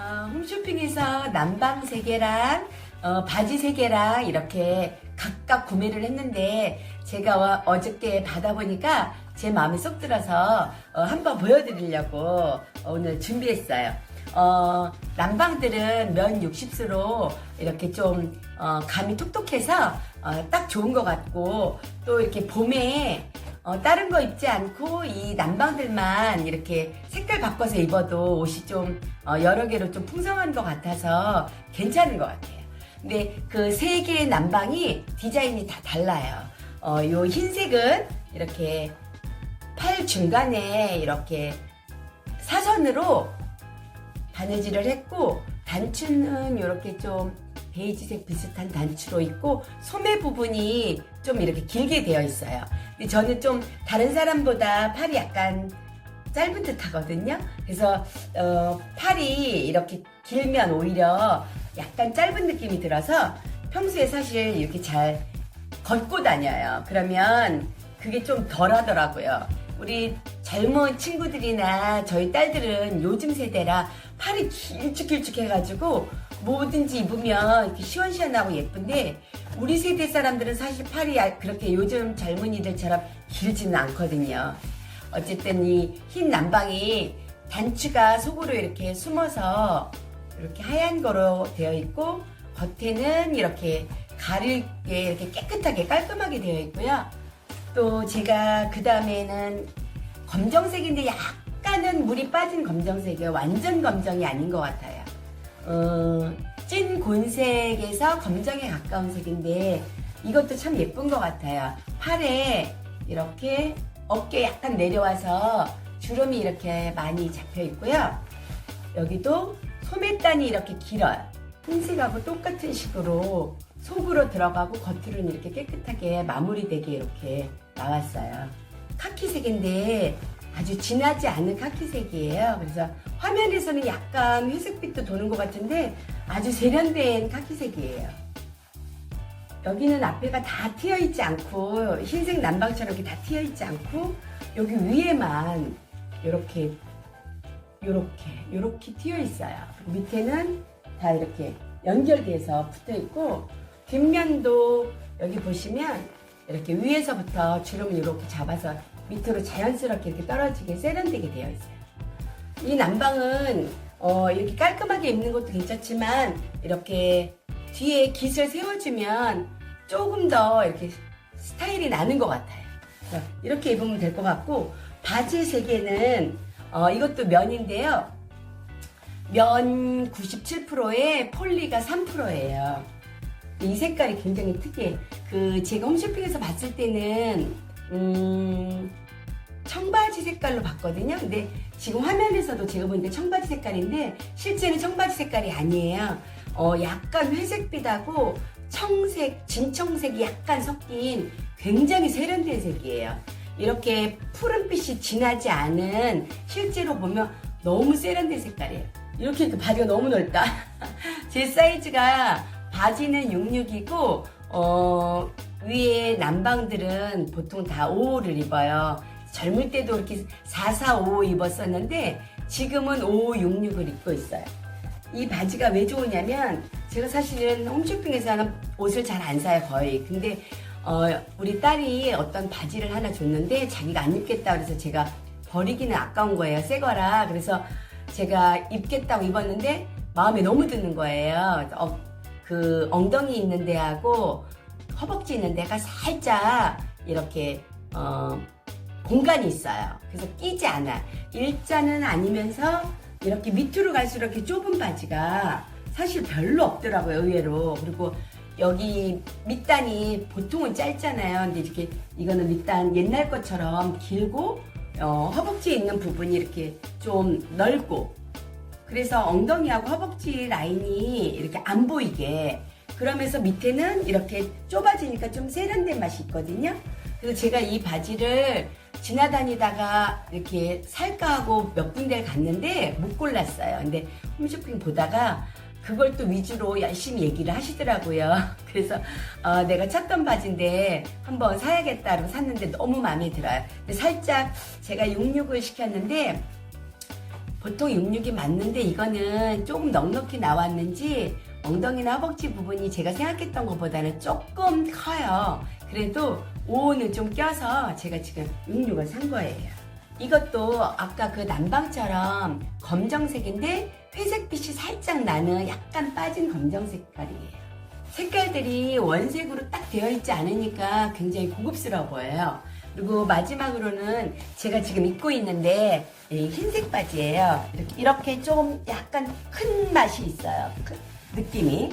어, 홈쇼핑에서 남방 세 개랑 어, 바지 세 개랑 이렇게 각각 구매를 했는데 제가 어- 어저께 받아보니까 제 마음에 쏙 들어서 어, 한번 보여드리려고 오늘 준비했어요. 어, 남방들은 면 60수로 이렇게 좀 어, 감이 톡톡해서 어, 딱 좋은 것 같고 또 이렇게 봄에 어, 다른 거 입지 않고 이 남방들만 이렇게 색깔 바꿔서 입어도 옷이 좀 어, 여러 개로 좀 풍성한 것 같아서 괜찮은 것 같아요. 근데 그 세 개의 남방이 디자인이 다 달라요. 어, 요 흰색은 이렇게 팔 중간에 이렇게 사선으로 바느질을 했고 단추는 이렇게 좀 베이지색 비슷한 단추로 있고 소매 부분이 좀 이렇게 길게 되어 있어요. 근데 저는 좀 다른 사람보다 팔이 약간 짧은 듯 하거든요. 그래서 어, 팔이 이렇게 길면 오히려 약간 짧은 느낌이 들어서 평소에 사실 이렇게 잘 걷고 다녀요. 그러면 그게 좀 덜 하더라고요. 우리 젊은 친구들이나 저희 딸들은 요즘 세대라 팔이 길쭉길쭉 해가지고 뭐든지 입으면 이렇게 시원시원하고 예쁜데 우리 세대 사람들은 사실 팔이 아- 그렇게 요즘 젊은이들처럼 길지는 않거든요. 어쨌든 이흰 남방이 단추가 속으로 이렇게 숨어서 이렇게 하얀 거로 되어 있고 겉에는 이렇게 가릴게 이렇게 깨끗하게 깔끔하게 되어 있고요. 또 제가 그 다음에는 검정색인데 약 간은 물이 빠진 검정색이에요. 완전 검정이 아닌 것 같아요. 어, 찐 곤색에서 검정에 가까운 색인데 이것도 참 예쁜 것 같아요. 팔에 이렇게 어깨 약간 내려와서 주름이 이렇게 많이 잡혀 있고요. 여기도 소매단이 이렇게 길어요. 흰색하고 똑같은 식으로 속으로 들어가고 겉으로는 이렇게 깨끗하게 마무리되게 이렇게 나왔어요. 카키색인데 아주 진하지 않은 카키색이에요. 그래서 화면에서는 약간 회색빛도 도는 것 같은데 아주 세련된 카키색이에요. 여기는 앞에가 다 튀어 있지 않고 흰색 남방처럼 이렇게 다 튀어 있지 않고 여기 위에만 이렇게 요렇게 요렇게 튀어 있어요. 밑에는 다 이렇게 연결돼서 붙어 있고 뒷면도 여기 보시면 이렇게 위에서부터 주름을 이렇게 잡아서 밑으로 자연스럽게 이렇게 떨어지게 세련되게 되어 있어요. 이 남방은 어, 이렇게 깔끔하게 입는 것도 괜찮지만 이렇게 뒤에 깃을 세워주면 조금 더 이렇게 스타일이 나는 것 같아요. 이렇게 입으면 될 것 같고 바지 세 개는 어, 이것도 면인데요. 면 97%에 폴리가 3%예요. 이 색깔이 굉장히 특이해. 그 제가 홈쇼핑에서 봤을 때는 음, 청바지 색깔로 봤거든요. 근데 지금 화면에서도 제가 보니까 청바지 색깔인데 실제는 청바지 색깔이 아니에요. 어, 약간 회색빛하고 청색, 진청색이 약간 섞인 굉장히 세련된 색이에요. 이렇게 푸른빛이 진하지 않은 실제로 보면 너무 세련된 색깔이에요. 이렇게 그 바지가 너무 넓다. 제 사이즈가 바지는 66이고 어, 위에 남방들은 보통 다 55를 입어요. 젊을 때도 이렇게 4455 입었었는데 지금은 5566을 입고 있어요. 이 바지가 왜 좋으냐면 제가 사실은 홈쇼핑에서는 옷을 잘 안 사요 거의. 근데 어, 우리 딸이 어떤 바지를 하나 줬는데 자기가 안 입겠다 그래서 제가 버리기는 아까운 거예요 새 거라. 그래서 제가 입겠다고 입었는데 마음에 너무 드는 거예요. 어, 그 엉덩이 있는 데하고 허벅지 있는 데가 살짝 이렇게 어, 공간이 있어요. 그래서 끼지 않아. 일자는 아니면서 이렇게 밑으로 갈수록 이렇게 좁은 바지가 사실 별로 없더라고요, 의외로. 그리고 여기 밑단이 보통은 짧잖아요. 근데 이렇게 이거는 밑단 옛날 것처럼 길고 어, 허벅지에 있는 부분이 이렇게 좀 넓고 그래서 엉덩이하고 허벅지 라인이 이렇게 안 보이게 그러면서 밑에는 이렇게 좁아지니까 좀 세련된 맛이 있거든요. 그래서 제가 이 바지를 지나다니다가 이렇게 살까 하고 몇 군데를 갔는데 못 골랐어요. 근데 홈쇼핑 보다가 그걸 또 위주로 열심히 얘기를 하시더라고요. 그래서 어, 내가 찾던 바지인데 한번 사야겠다고 샀는데 너무 마음에 들어요. 근데 살짝 제가 66을 시켰는데 보통 66이 맞는데 이거는 조금 넉넉히 나왔는지 엉덩이나 허벅지 부분이 제가 생각했던 것보다는 조금 커요. 그래도 5는 좀 껴서 제가 지금 66을 산 거예요. 이것도 아까 그 남방처럼 검정색인데 회색빛이 살짝 나는 약간 빠진 검정 색깔이에요. 색깔들이 원색으로 딱 되어 있지 않으니까 굉장히 고급스러워 보여요. 그리고 마지막으로는 제가 지금 입고 있는데 이 흰색 바지예요. 이렇게, 이렇게 좀 약간 큰 맛이 있어요. 그 느낌이.